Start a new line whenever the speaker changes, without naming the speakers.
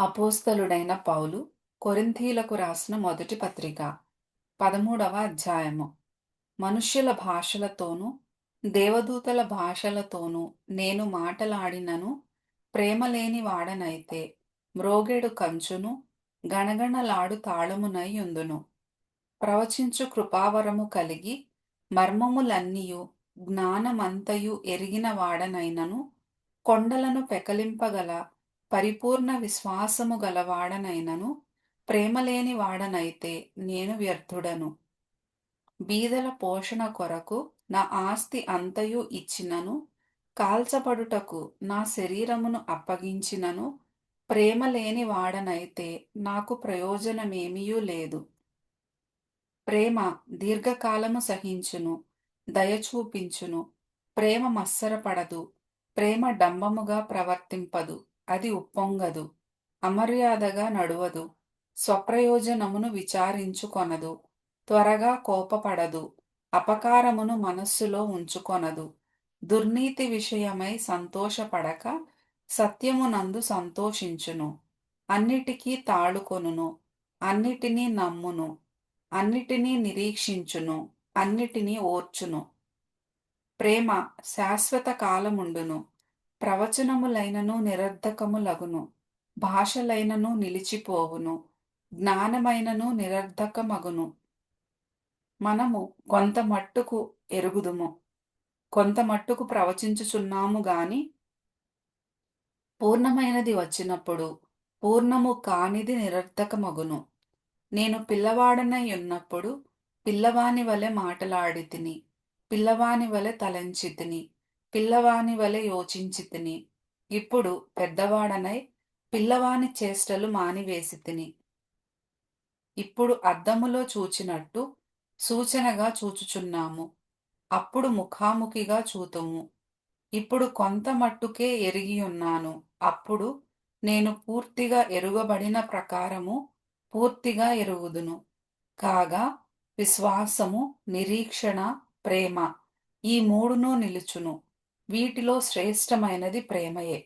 అపోస్తలుడైన పౌలు కొరింథీలకు రాసిన మొదటి పత్రిక పదమూడవ అధ్యాయము. మనుష్యుల భాషలతోనూ దేవదూతల భాషలతోనూ నేను మాటలాడినను ప్రేమలేని వాడనైతే మ్రోగెడు కంచును గణగణలాడు తాళమునై యుందును. ప్రవచించు కృపావరము కలిగి మర్మములన్నీయు జ్ఞానమంతయు ఎరిగిన వాడనైనను కొండలను పెకలింపగల పరిపూర్ణ విశ్వాసము గలవాడనైనను ప్రేమలేని వాడనైతే నేను వ్యర్థుడను. బీదల పోషణ కొరకు నా ఆస్తి అంతయు ఇచ్చినను కాల్చబడుటకు నా శరీరమును అప్పగించినను ప్రేమ లేని వాడనైతే నాకు ప్రయోజనమేమీయూ లేదు. ప్రేమ దీర్ఘకాలము సహించును దయచూపించును ప్రేమ మత్సరపడదు ప్రేమ డంబముగా ప్రవర్తింపదు. అది ఉప్పొంగదు అమర్యాదగా నడువదు స్వప్రయోజనమును విచారించుకొనదు త్వరగా కోపపడదు అపకారమును మనస్సులో ఉంచుకొనదు. దుర్నీతి విషయమై సంతోషపడక సత్యమునందు సంతోషించును అన్నిటికీ తాళుకొనును అన్నిటినీ నమ్మును అన్నిటినీ నిరీక్షించును అన్నిటినీ ఓర్చును. ప్రేమ శాశ్వత కాలముండును ప్రవచనములైనను నిరర్ధకములగును భాషలైనను నిలిచిపోవును జ్ఞానమైనను నిరర్ధకమగును. మనము కొంత మట్టుకు ఎరుగుదుము కొంత మట్టుకు ప్రవచించుచున్నాము గాని పూర్ణమైనది వచ్చినప్పుడు పూర్ణము కానిది నిరర్ధకమగును. నేను పిల్లవాడనై ఉన్నప్పుడు పిల్లవాని వలె మాటలాడి తిని పిల్లవాని వలె తలంచి తిని పిల్లవాని వలె యోచించి తిని. ఇప్పుడు పెద్దవాడనై పిల్లవాని చేష్టలు మానివేసి తిని. ఇప్పుడు అద్దములో చూచినట్టు సూచనగా చూచుచున్నాము. అప్పుడు ముఖాముఖిగా చూతుము. ఇప్పుడు కొంత మట్టుకే ఎరిగి ఉన్నాను అప్పుడు నేను పూర్తిగా ఎరుగబడిన ప్రకారము పూర్తిగా ఎరుగుదును. కాగా విశ్వాసము నిరీక్షణ ప్రేమ ఈ మూడును నిలుచును. వీటిలో శ్రేష్టమైనది ప్రేమయే.